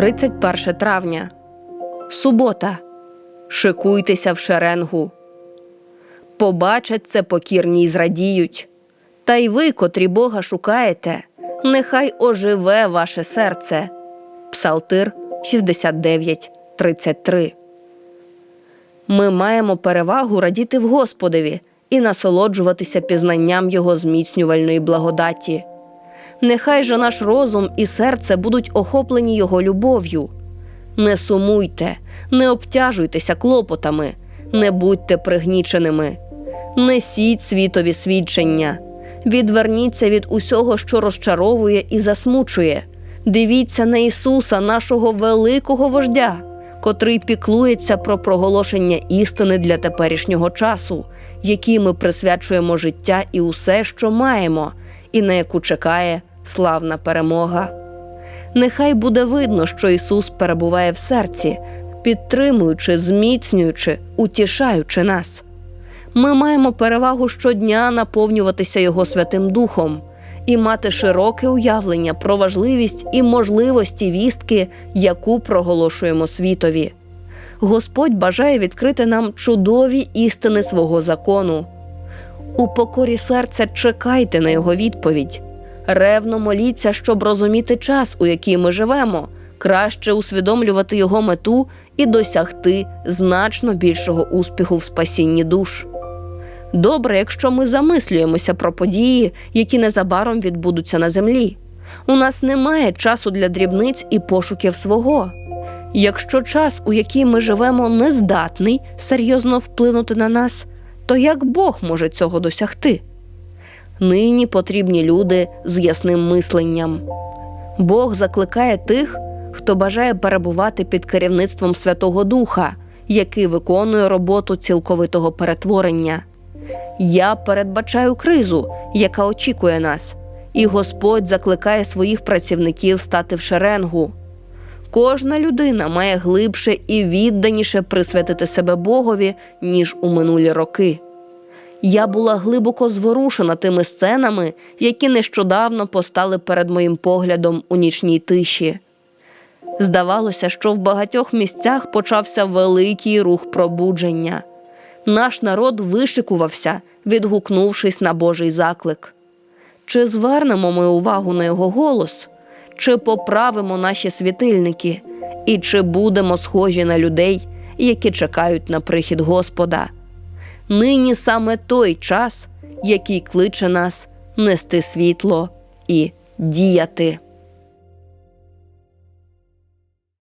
31 травня. Субота. Шикуйтеся в шеренгу. Побачать це покірні й зрадіють. Та й ви, котрі Бога шукаєте, нехай оживе ваше серце. Псалтир 69, 33. Ми маємо перевагу радіти в Господові і насолоджуватися пізнанням Його зміцнювальної благодаті. Нехай же наш розум і серце будуть охоплені Його любов'ю. Не сумуйте, не обтяжуйтеся клопотами, не будьте пригніченими, несіть світові свідчення, відверніться від усього, що розчаровує і засмучує. Дивіться на Ісуса, нашого великого вождя, котрий піклується про проголошення істини для теперішнього часу, якій ми присвячуємо життя і усе, що маємо, і на яку чекає славна перемога. Нехай буде видно, що Ісус перебуває в серці, підтримуючи, зміцнюючи, утішаючи нас. Ми маємо перевагу щодня наповнюватися Його Святим Духом і мати широке уявлення про важливість і можливості вістки, яку проголошуємо світові. Господь бажає відкрити нам чудові істини свого закону. У покорі серця чекайте на його відповідь. Ревно моліться, щоб розуміти час, у який ми живемо, краще усвідомлювати його мету і досягти значно більшого успіху в спасінні душ. Добре, якщо ми замислюємося про події, які незабаром відбудуться на землі. У нас немає часу для дрібниць і пошуків свого. Якщо час, у який ми живемо, не здатний серйозно вплинути на нас, то як Бог може цього досягти? Нині потрібні люди з ясним мисленням. Бог закликає тих, хто бажає перебувати під керівництвом Святого Духа, який виконує роботу цілковитого перетворення. Я передбачаю кризу, яка очікує нас, і Господь закликає своїх працівників стати в шеренгу. Кожна людина має глибше і відданіше присвятити себе Богові, ніж у минулі роки. Я була глибоко зворушена тими сценами, які нещодавно постали перед моїм поглядом у нічній тиші. Здавалося, що в багатьох місцях почався великий рух пробудження. Наш народ вишикувався, відгукнувшись на Божий заклик. Чи звернемо ми увагу на його голос, чи поправимо наші світильники, і чи будемо схожі на людей, які чекають на прихід Господа? Нині саме той час, який кличе нас нести світло і діяти.